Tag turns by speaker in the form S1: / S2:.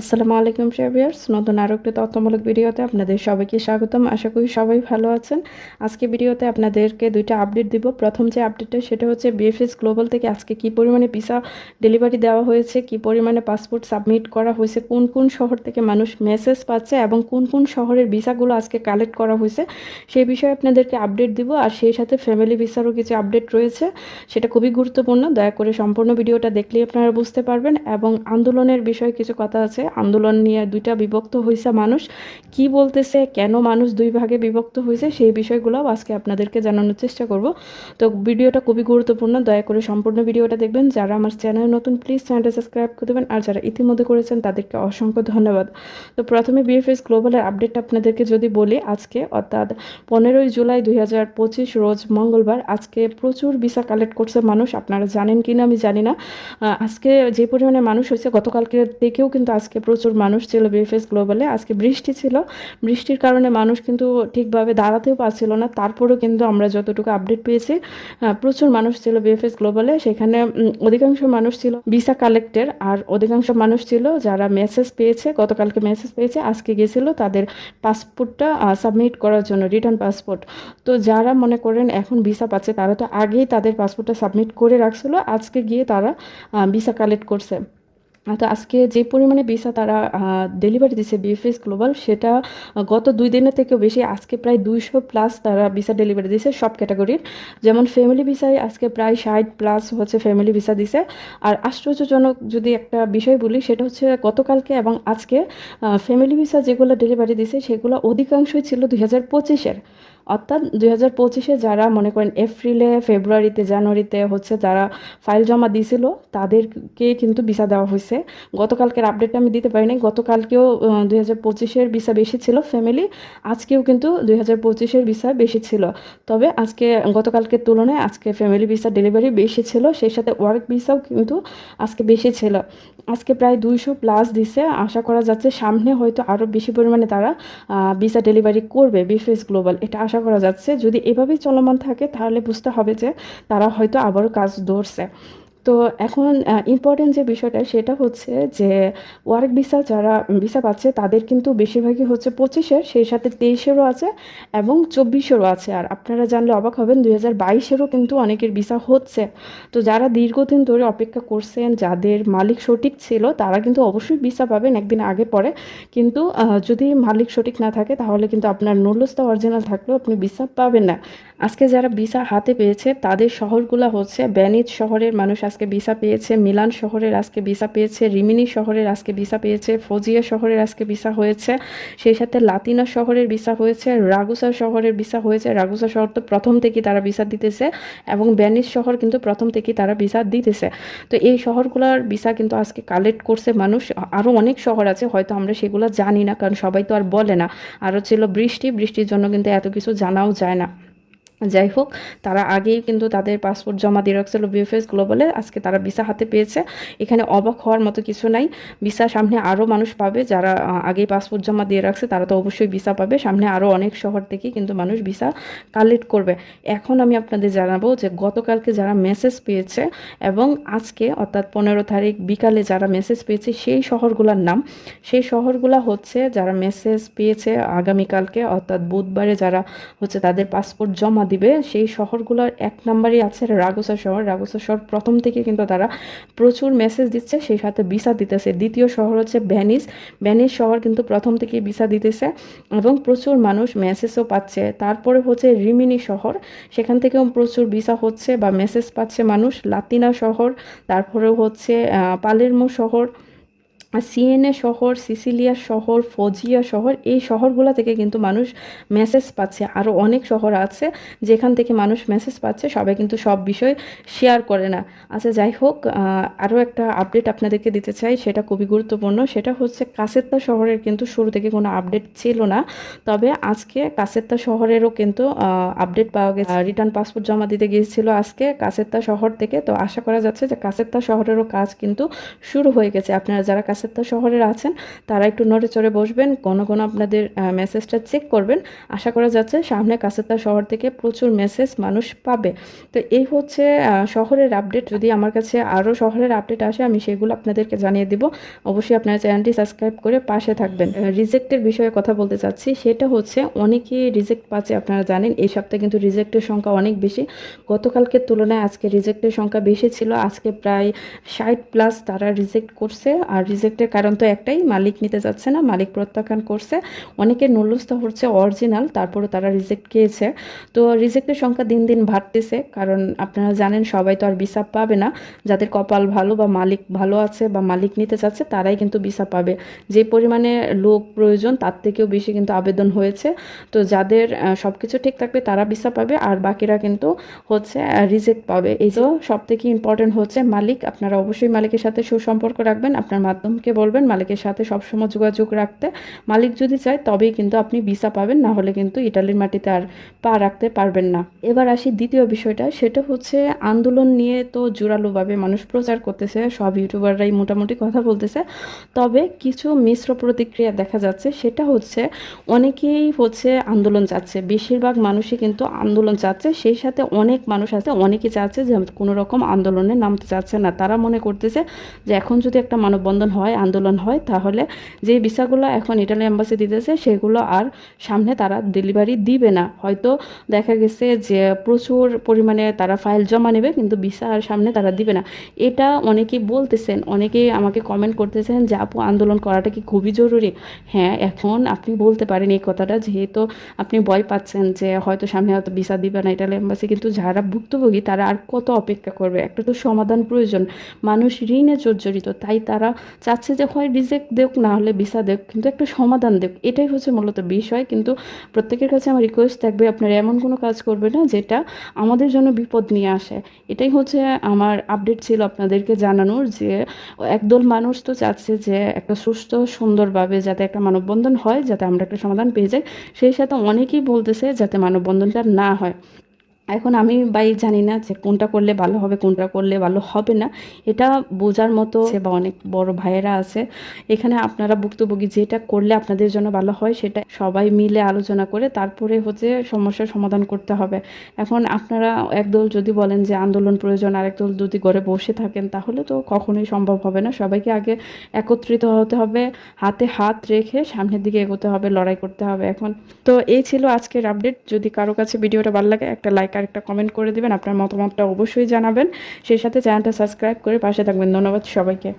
S1: আসসালামু আলাইকুম শেভিয়ার্স নতুন আরও একটি তথ্যমূলক ভিডিওতে আপনাদের সবাইকে স্বাগতম। আশা করি সবাই ভালো আছেন। আজকে ভিডিওতে আপনাদেরকে দুইটা আপডেট দিব। প্রথম যে আপডেটটা, সেটা হচ্ছে বিএফএস গ্লোবাল থেকে আজকে কি পরিমাণে ভিসা ডেলিভারি দেওয়া হয়েছে, কি পরিমাণে পাসপোর্ট সাবমিট করা হয়েছে, কোন কোন শহর থেকে মানুষ মেসেজ পাচ্ছে এবং কোন কোন শহরের ভিসাগুলো আজকে কালেক্ট করা হয়েছে, সেই বিষয়ে আপনাদেরকে আপডেট দিব। আর সেই সাথে ফ্যামিলি ভিসারও কিছু আপডেট রয়েছে, সেটা খুবই গুরুত্বপূর্ণ। দয়া করে সম্পূর্ণ ভিডিওটা দেখলেই আপনারা বুঝতে পারবেন। এবং আন্দোলনের বিষয়ে কিছু কথা আছে। আন্দোলন নিয়ে দুইটা বিভক্ত হয়েছে মানুষ। কি বলতেছে, কেন মানুষ দুই ভাগে বিভক্ত হয়েছে সেই বিষয়গুলোও আজকে আপনাদেরকে জানানোর চেষ্টা করব। তো ভিডিওটা খুবই গুরুত্বপূর্ণ, দয়া করে সম্পূর্ণ ভিডিওটা দেখবেন। যারা আমার চ্যানেল নতুন প্লিজ চ্যানেলটা সাবস্ক্রাইব করে দেবেন। আর যারা ইতিমধ্যে করেছেন, তাদেরকে অসংখ্য ধন্যবাদ। তো প্রথমে বিএফএস গ্লোবালের আপডেট আপনাদেরকে যদি বলি, আজকে অর্থাৎ পনেরোই জুলাই দুই হাজার পঁচিশ, রোজ মঙ্গলবার, আজকে প্রচুর ভিসা কালেক্ট করছে মানুষ। আপনারা জানেন কি না আমি জানি না। আজকে যে পরিমাণে মানুষ হয়েছে, গতকালকে থেকেও কিন্তু আজকে প্রচুর মানুষ ছিল বিএফএস গ্লোবালে আজকে বৃষ্টি ছিল। বৃষ্টির কারণে মানুষ কিন্তু ঠিকভাবে দাঁড়াতেও পারছিল না। তারপরেও কিন্তু আমরা যতটুকু আপডেট পেয়েছি প্রচুর মানুষ ছিল বিএফএস গ্লোবালে সেখানে অধিকাংশ মানুষ ছিল ভিসা কালেক্টের আর অধিকাংশ মানুষ ছিল যারা মেসেজ পেয়েছে, গতকালকে মেসেজ পেয়েছে, আজকে গেছিল তাদের পাসপোর্টটা সাবমিট করার জন্য রিটার্ন পাসপোর্ট তো যারা মনে করেন এখন ভিসা পাচ্ছে, তারা তো আগেই তাদের পাসপোর্টটা সাবমিট করে রাখছিল, আজকে গিয়ে তারা ভিসা কালেক্ট করছে। তো আজকে যে পরিমাণে ভিসা তারা ডেলিভারি দিছে বিএফএস গ্লোবাল সেটা গত দুই দিনের থেকেও বেশি, আজকে প্রায় দুইশো প্লাস তারা ভিসা ডেলিভারি দিছে সব ক্যাটাগরির যেমন ফ্যামিলি ভিসায় আজকে প্রায় ষাট প্লাস হচ্ছে ফ্যামিলি ভিসা দিছে। আর আশ্চর্যজনক যদি একটা বিষয় বলি, সেটা হচ্ছে গতকালকে এবং আজকে ফ্যামিলি ভিসা যেগুলো ডেলিভারি দিছে, সেগুলো অধিকাংশই ছিল দুই হাজার পঁচিশের। অর্থাৎ দুই হাজার পঁচিশে যারা মনে করেন এপ্রিলে, ফেব্রুয়ারিতে, জানুয়ারিতে হচ্ছে যারা ফাইল জমা দিয়েছিল, তাদেরকে কিন্তু ভিসা দেওয়া হয়েছে। গতকালকের আপডেটটা আমি দিতে পারিনি। গতকালকেও দুই হাজার পঁচিশের ভিসা বেশি ছিল ফ্যামিলি আজকেও কিন্তু দুই হাজার পঁচিশের ভিসা বেশি ছিল। তবে আজকে, গতকালকের তুলনায় আজকে ফ্যামিলি ভিসা ডেলিভারি বেশি ছিল, সেই সাথে ওয়ার্ক ভিসাও কিন্তু আজকে বেশি ছিল। আজকে প্রায় দুইশো প্লাস দিছে। আশা করা যাচ্ছে সামনে হয়তো আরও বেশি পরিমাণে তারা ভিসা ডেলিভারি করবে বিফেস গ্লোবাল এটা আশা করা যাচ্ছে। যদি এভাবেই চলমান থাকে, তাহলে বুঝতে হবে যে তারা হয়তো আবারও কাজ ধরছে। তো এখন ইম্পর্টেন্ট যে বিষয়টা সেটা হচ্ছে যে ওয়ার্ক ভিসা যারা ভিসা পাচ্ছে তাদের কিন্তু বেশিরভাগই হচ্ছে পঁচিশের, সেই সাথে তেইশেরও আছে এবং চব্বিশেরও আছে। আর আপনারা জানলে অবাক হবেন, দুই হাজার বাইশেরও কিন্তু অনেকের ভিসা হচ্ছে। তো যারা দীর্ঘদিন ধরে অপেক্ষা করছেন, যাদের মালিক সঠিক ছিল, তারা কিন্তু অবশ্যই ভিসা পাবেন একদিন আগে পরে। কিন্তু যদি মালিক সঠিক না থাকে, তাহলে কিন্তু আপনার নুলস্তা অরিজিনাল থাকলেও আপনি ভিসা পাবেন না। আজকে যারা ভিসা হাতে পেয়েছে, তাদের শহরগুলো হচ্ছে ব্যানিজ শহরের মানুষ আজকে ভিসা পেয়েছে, মিলান শহরের আজকে ভিসা পেয়েছে, রিমিনি শহরের আজকে ভিসা পেয়েছে, ফজিয়া শহরের আজকে ভিসা হয়েছে, সেই সাথে লাতিনা শহরের ভিসা হয়েছে, রাগুসা শহরের ভিসা হয়েছে, রাগুসা শহর তো প্রথম থেকেই তারা ভিসা দিতেছে এবং ব্যানিজ শহর কিন্তু প্রথম থেকেই তারা ভিসা দিতেছে। তো এই শহরগুলোর ভিসা কিন্তু আজকে কালেক্ট করছে মানুষ আরও অনেক শহর আছে, হয়তো আমরা সেগুলো জানি না, কারণ সবাই তো আর বলে না। আরও ছিল বৃষ্টি, বৃষ্টির জন্য কিন্তু এত কিছু জানাও যায় না। যাই হোক, তারা আগেই কিন্তু তাদের পাসপোর্ট জমা দিয়ে রাখছিল বিএফএস গ্লোবালে আজকে তারা ভিসা হাতে পেয়েছে। এখানে অবাক হওয়ার মতো কিছু নাই। ভিসা সামনে আরও মানুষ পাবে যারা আগেই পাসপোর্ট জমা দিয়ে রাখছে, তারা তো অবশ্যই ভিসা পাবে। সামনে আরও অনেক শহর থেকে কিন্তু মানুষ ভিসা কালেক্ট করবে। এখন আমি আপনাদের জানাব যে গতকালকে যারা মেসেজ পেয়েছে এবং আজকে অর্থাৎ পনেরো তারিখ বিকালে যারা মেসেজ পেয়েছে, সেই শহরগুলোর নাম। সেই শহরগুলো হচ্ছে যারা মেসেজ পেয়েছে আগামীকালকে, অর্থাৎ বুধবারে যারা হচ্ছে তাদের পাসপোর্ট জমা দিবে, সেই শহরগুলোর এক নম্বরই আছে রাগুসা শহর। রাগুসা শহর প্রথম থেকে কিন্তু তারা প্রচুর মেসেজ দিচ্ছে, সেই সাথে ভিসা দিতেছে। দ্বিতীয় শহর হচ্ছে ভ্যানিস ভ্যানিস শহর কিন্তু প্রথম থেকে ভিসা দিতেছে এবং প্রচুর মানুষ মেসেজও পাচ্ছে। তারপরে হচ্ছে রিমিনি শহর। সেখান থেকেও প্রচুর ভিসা হচ্ছে বা মেসেজ পাচ্ছে মানুষ। লাতিনা শহর তারপরে হচ্ছে পালেরমো শহর। সিএনএ শহর, সিসিলিয়া শহর, ফজিয়া শহর, এই শহরগুলো থেকে কিন্তু মানুষ মেসেজ পাচ্ছে। আরও অনেক শহর আছে যেখান থেকে মানুষ মেসেজ পাচ্ছে, সবাই কিন্তু সব বিষয় শেয়ার করে না। আচ্ছা যাই হোক আরও একটা আপডেট আপনাদেরকে দিতে চাই, সেটা খুবই গুরুত্বপূর্ণ। সেটা হচ্ছে কাসেত্তা শহরের কিন্তু শুরু থেকে কোনো আপডেট ছিল না। তবে আজকে কাসেত্তা শহরেরও কিন্তু আপডেট পাওয়া গেছে। রিটার্ন পাসপোর্ট জমা দিতে গিয়েছিল আজকে কাসেত্তা শহর থেকে। তো আশা করা যাচ্ছে যে কাসেত্তা শহরেরও কাজ কিন্তু শুরু হয়ে গেছে। আপনারা যারা কাসেত্তা কাছেরটা শহরের আছেন, তারা একটু নড়ে চড়ে বসবেন কোনো কোনো আপনাদের মেসেজটা চেক করবেন। আশা করা যাচ্ছে সামনে কাছেরটা শহর থেকে প্রচুর মেসেজ মানুষ পাবে। তো এই হচ্ছে শহরের আপডেট যদি আমার কাছে আরও শহরের আপডেট আসে, আমি সেগুলো আপনাদেরকে জানিয়ে দিব। অবশ্যই আপনারা চ্যানেলটি সাবস্ক্রাইব করে পাশে থাকবেন। রিজেক্টের বিষয়ে কথা বলতে চাচ্ছি, সেটা হচ্ছে অনেকেই রিজেক্ট পাচ্ছে, আপনারা জানেন। এই সপ্তাহে কিন্তু রিজেক্টের সংখ্যা অনেক বেশি। গতকালকের তুলনায় আজকে রিজেক্টের সংখ্যা বেশি ছিল। আজকে প্রায় ষাট প্লাস তারা রিজেক্ট করছে। আর রিজেক্টের কারণ তো একটাই, মালিক নিতে যাচ্ছে না, মালিক প্রত্যাখ্যান করছে। অনেকের নুল্যস্থ হচ্ছে অরিজিনাল তারপরে তারা রিজেক্ট খেয়েছে। তো রিজেক্টের সংখ্যা দিন দিন বাড়তেছে, কারণ আপনারা জানেন সবাই তো আর ভিসা পাবে না। যাদের কপাল ভালো বা মালিক ভালো আছে বা মালিক নিতে চাচ্ছে তারাই কিন্তু ভিসা পাবে। যে পরিমাণে লোক প্রয়োজন, তার থেকেও বেশি কিন্তু আবেদন হয়েছে। তো যাদের সব কিছু ঠিক থাকবে, তারা ভিসা পাবে, আর বাকিরা কিন্তু হচ্ছে রিজেক্ট পাবে। এই তো সব থেকে ইম্পর্টেন্ট হচ্ছে মালিক। আপনারা অবশ্যই মালিকের সাথে সুসম্পর্ক রাখবেন। আপনার মাধ্যমকে বলবেন, মালিকের সাথে সবসময় যোগাযোগ রাখতে। মালিক যদি চায়, তবেই কিন্তু আপনি ভিসা পাবেন, না হলে কিন্তু ইটালির মাটিতে আর পা রাখতে পারবেন না। এবার আসি দ্বিতীয় বিষয়টা, সেটা হচ্ছে আন্দোলন নিয়ে তো জোরালোভাবে মানুষ প্রচার করতেছে, সব ইউটিউবাররাই মোটামুটি কথা বলতেছে। তবে কিছু মিশ্র প্রতিক্রিয়া দেখা যাচ্ছে, সেটা হচ্ছে অনেকেই হচ্ছে আন্দোলন চাচ্ছে। বেশিরভাগ মানুষই কিন্তু আন্দোলন চাচ্ছে, সেই সাথে অনেক মানুষ আছে অনেকে চাচ্ছে যে কোনো রকম আন্দোলনে নামতে চাচ্ছে না। তারা মনে করতেছে যে এখন যদি একটা মানববন্ধন হয় আন্দোলন হয়, তাহলে যে ভিসাগুলো এখন ইটালি এম্বাসি দিতেছে, সেগুলো আর সামনে তারা ডেলিভারি দিবে না। হয়তো দেখা গেছে যে প্রচুর পরিমাণে তারা ফাইল জমা নেবে, কিন্তু ভিসা আর সামনে তারা দিবে না। এটা অনেকেই বলতেছেন অনেকেই আমাকে কমেন্ট করতেছেন যে, আপু, আন্দোলন করাটা কি খুবই জরুরি? হ্যাঁ এখন আপনি বলতে পারেন এই কথাটা, যেহেতু আপনি ভয় পাচ্ছেন যে, হয়তো সামনে হয়তো ভিসা দিবে না ইটালি এম্বাসি কিন্তু যারা ভুক্তভোগী, তারা আর কত অপেক্ষা করবে? একটা তো সমাধান প্রয়োজন। মানুষ ঋণে জর্জরিত, তাই তারা চাচ্ছে যে, হয় রিজেক্ট দেখ না হলে ভিসা দেখ কিন্তু একটা সমাধান দেখ এটাই হচ্ছে মূলত বিষয়। কিন্তু প্রত্যেকের কাছে আমার রিকোয়েস্ট থাকবে, আপনারা এমন কোনো কাজ করবে না যেটা আমাদের জন্য বিপদ নিয়ে আসে। এটাই হচ্ছে আমার আপডেট ছিল আপনাদেরকে জানানোর যে, একদল মানুষ তো চাচ্ছে যে, একটা সুস্থ, সুন্দরভাবে যাতে একটা মানববন্ধন হয়, যাতে আমরা একটা সমাধান পেয়ে যাই। সেই সাথে অনেকেই বলতেছে যাতে মানববন্ধনটা না হয়। এখন আমি বাই জানি না যে কোনটা করলে ভালো হবে, কোনটা করলে ভালো হবে না। এটা বোঝার মতো বা অনেক বড় ভাইয়েরা আছে। এখানে আপনারা ভুক্তভোগী যেটা করলে আপনাদের জন্য ভালো হয় সেটা সবাই মিলে আলোচনা করে তারপরে হচ্ছে সমস্যার সমাধান করতে হবে। এখন আপনারা একদল যদি বলেন যে আন্দোলন প্রয়োজন আর একদল যদি ঘরে বসে থাকেন, তাহলে তো কখনোই সম্ভব হবে না। সবাইকে আগে একত্রিত হতে হবে, হাতে হাত রেখে সামনের দিকে এগোতে হবে, লড়াই করতে হবে। এখন তো এই ছিল আজকের আপডেট যদি কারও কাছে ভিডিওটা ভালো লাগে, একটা লাইক আর একটা কমেন্ট করে দেবেন, আপনার মতামতটা অবশ্যই জানাবেন। সেই সাথে চ্যানেলটা সাবস্ক্রাইব করে পাশে থাকবেন। ধন্যবাদ সবাইকে।